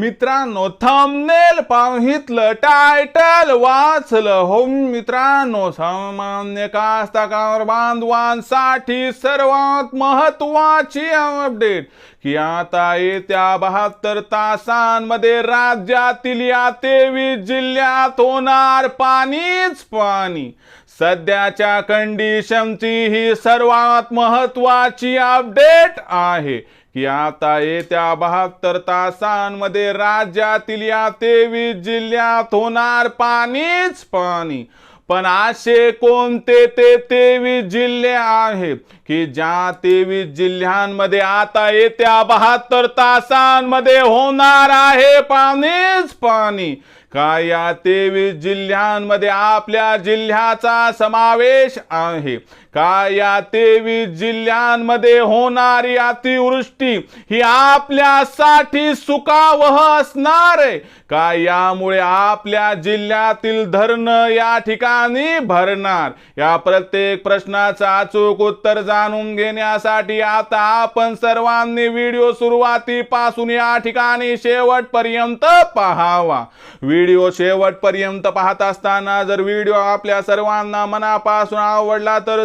मित्रांनो thumbnail पाहितलं title वाचलं. हो मित्रांनो सामान्य कास्तकार बांधवांसाठी सर्वात महत्वाची अपडेट की आता येत्या बहात्तर तासांमध्ये राज्यातील या तेवीस जिल्ह्यात होणार पाणीच पाणी. सध्याच्या कंडिशनची ही सर्वात महत्वाची अपडेट आहे. की आता येत्या बहात्तर तासांमध्ये राज्यातील या तेवीस जिल्ह्यात होणार पाणीच पाणी. पण असे कोणते ते तेवीस जिल्हे आहेत की ज्या तेवीस जिल्ह्यांमध्ये आता येत्या बहात्तर तासांमध्ये होणार आहे पाणीच पाणी? का या तेवीस जिल्ह्यांमध्ये आपल्या जिल्ह्याचा समावेश आहे? का या तेवीस जिल्ह्यांमध्ये होणारी अतिवृष्टी ही आपल्यासाठी सुखावह असणार आहे? का यामुळे आपल्या जिल्ह्यातील धरणं या ठिकाणी भरणार? या प्रत्येक प्रश्नाचं अचूक उत्तर जाणून घेण्यासाठी आता आपण सर्वांनी व्हिडिओ सुरुवातीपासून या ठिकाणी शेवटपर्यंत पहावा. व्हिडिओ शेवटपर्यंत पाहत असताना जर व्हिडिओ आपल्या सर्वांना मनापासून आवडला तर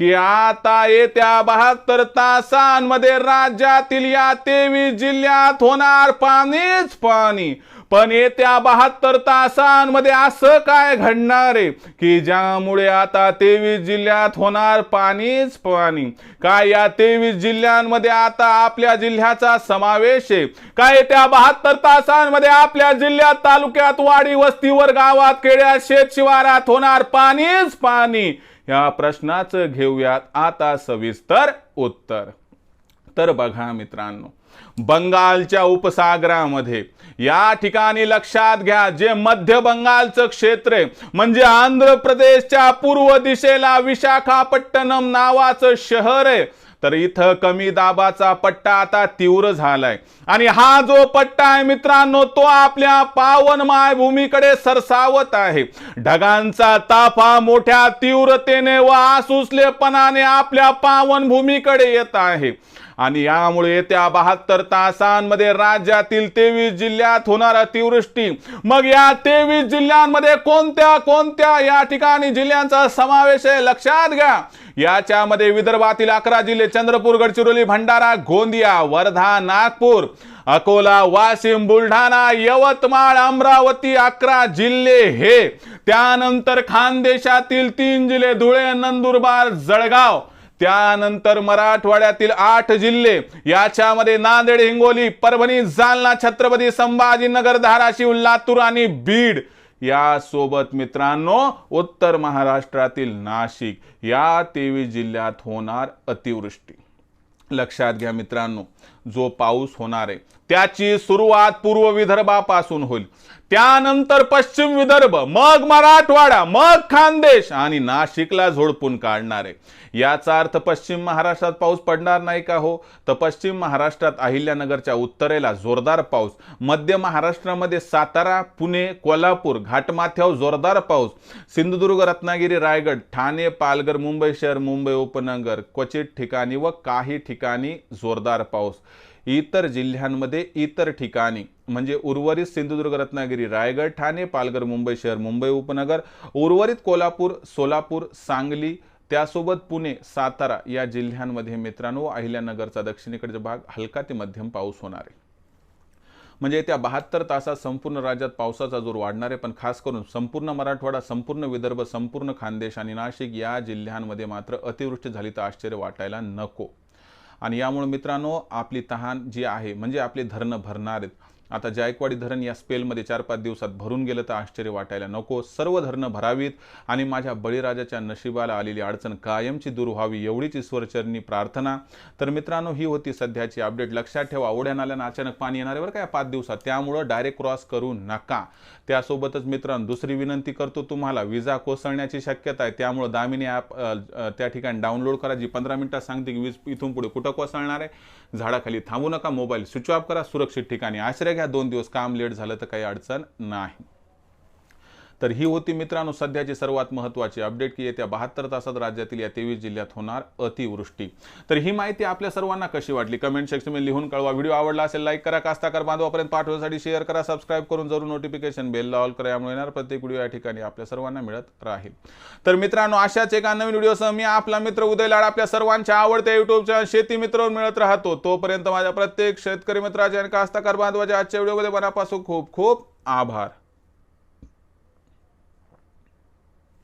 की आता येत्या बहात्तर तासांमध्ये राज्यातील या तेवीस जिल्ह्यात होणार पाणीच पाणी. पण येत्या बहात्तर तासांमध्ये असं काय घडणार आहे? की ज्यामुळे आता तेवीस जिल्ह्यात होणार पाणीच पाणी. काय या तेवीस जिल्ह्यांमध्ये आता आपल्या जिल्ह्याचा समावेश आहे? काय येत्या बहात्तर तासांमध्ये आपल्या जिल्ह्यात तालुक्यात वाडी वस्तीवर गावात खेड्यात शेत शिवारात होणार पाणीच पाणी? या प्रश्नाचं घेऊयात आता सविस्तर उत्तर. तर बघा मित्रांनो बंगालच्या उपसागरामध्ये या ठिकाणी लक्षात घ्या जे मध्य बंगालचं क्षेत्र आहे म्हणजे आंध्र प्रदेशच्या पूर्व दिशेला विशाखापट्टणम नावाचं शहर आहे. तर इथं कमी दाबाचा पट्टा आता तीव्र झालाय. आणि हा जो पट्टा आहे मित्रांनो तो आपल्या पावन मायभूमीकडे सरसावत आहे. ढगांचा ताफा मोठ्या तीव्रतेने व आसुसलेपणाने आपल्या पावन भूमीकडे येत आहे. आणि यामुळे येत्या बहात्तर तासांमध्ये राज्यातील तेवीस जिल्ह्यात होणार अतिवृष्टी मग या तेवीस जिल्ह्यांमध्ये कोणत्या कोणत्या या ठिकाणी जिल्ह्यांचा समावेश आहे? लक्षात घ्या. याच्यामध्ये विदर्भातील अकरा जिल्हे चंद्रपूर गडचिरोली भंडारा गोंदिया वर्धा नागपूर अकोला वाशिम बुलढाणा यवतमाळ अमरावती अकरा जिल्हे हे. त्यानंतर खानदेशातील तीन जिल्हे धुळे नंदुरबार जळगाव. त्यानंतर मराठवाड्यातील आठ जिल्हे. याच्यामध्ये नांदेड हिंगोली परभणी जालना छत्रपती संभाजीनगर धाराशिव लातूर आणि बीड. यासोबत मित्रांनो उत्तर महाराष्ट्रातील नाशिक या तेवीस जिल्ह्यात होणार अतिवृष्टी. लक्षात घ्या मित्रांनो जो पाऊस होणार आहे त्याची सुरुवात पूर्व विदर्भापासून होईल. त्यानंतर पश्चिम विदर्भ मग मराठवाडा मग खानदेश आणि नाशिकला झोडपून काढणार आहे. याचा अर्थ पश्चिम महाराष्ट्रात पाऊस पडणार नाही का हो? तर पश्चिम महाराष्ट्रात अहिल्यानगरच्या उत्तरेला जोरदार पाऊस मध्य महाराष्ट्रामध्ये सातारा पुणे कोल्हापूर घाटमाथ्यावर जोरदार पाऊस सिंधुदुर्ग रत्नागिरी रायगड ठाणे पालघर मुंबई शहर मुंबई उपनगर क्वचित ठिकाणी व काही ठिकाणी जोरदार पाऊस. इतर जिल्ह्यांमध्ये इतर ठिकाणी म्हणजे उर्वरित सिंधुदुर्ग रत्नागिरी रायगड ठाणे पालघर मुंबई शहर मुंबई उपनगर उर्वरित कोल्हापूर सोलापूर सांगली त्यासोबत पुणे सातारा या जिल्ह्यांमध्ये मित्रांनो अहिल्यानगरचा दक्षिणेकडचा भाग हलका ते मध्यम पाऊस होणार आहे. म्हणजे त्या बहात्तर तासात संपूर्ण राज्यात पावसाचा जोर वाढणार आहे पण खास करून संपूर्ण मराठवाडा संपूर्ण विदर्भ संपूर्ण खानदेश आणि नाशिक या जिल्ह्यांमध्ये मात्र अतिवृष्टी झाली तर आश्चर्य वाटायला नको. आणि यामुळे मित्रांनो आपली तहान जी आहे म्हणजे आपले धरणं भरणार आहेत. आता जायकवाडी धरण या स्पेलमध्ये चार पाच दिवसात भरून गेलं तर आश्चर्य वाटायला नको. सर्व धरणं भरावीत आणि माझ्या बळीराजाच्या नशिबाला आलेली अडचण कायमची दूर व्हावी एवढीच ईश्वरचरणी प्रार्थना. तर मित्रांनो ही होती सध्याची अपडेट. लक्षात ठेवा ओढ्या नाल्यानं अचानक पाणी येणार आहे बरं का या पाच दिवसात. त्यामुळं डायरेक्ट क्रॉस करू नका. त्यासोबतच मित्रांनो दुसरी विनंती करतो तुम्हाला विजा कोसळण्याची शक्यता आहे. त्यामुळं दामिनी ॲप त्या ठिकाणी डाउनलोड करा. जी पंधरा मिनिटात सांगते की वीज इथून पुढे कुठं कोसळणार आहे? झाडाखाली थांबू नका. मोबाईल स्विच ऑफ करा. सुरक्षित ठिकाणी. आश्रय घ्या दोन दिवस काम लेट झालं तर काही अडचण नाही. तर ही होती मित्रांनो सध्याची सर्वात महत्त्वाची अपडेट की येत्या बहात्तर तासात राज्यातील या तेवीस जिल्ह्यात होणार अतिवृष्टी. तर ही माहिती आपल्या सर्वांना कशी वाटली? कमेंट सेक्शनमध्ये लिहून कळवा. व्हिडिओ आवडला असेल लाईक करा. कास्ताकार बांधवापर्यंत पाठवण्यासाठी शेअर करा. सबस्क्राईब करून जरूर नोटिफिकेशन बेल ऑल करा. यामुळे येणार प्रत्येक व्हिडिओ या ठिकाणी आपल्या सर्वांना मिळत राहील. तर मित्रांनो अशाच एका नवीन व्हिडिओसह मी आपला मित्र उदय लाड आपल्या सर्वांच्या आवडत्या युट्यूबच्या शेती मित्रावर मिळत राहतो. तोपर्यंत माझ्या प्रत्येक शेतकरी मित्राचे आणि कास्ताकार बांधवाच्या आजच्या व्हिडिओमध्ये मनापासून खूप खूप आभार.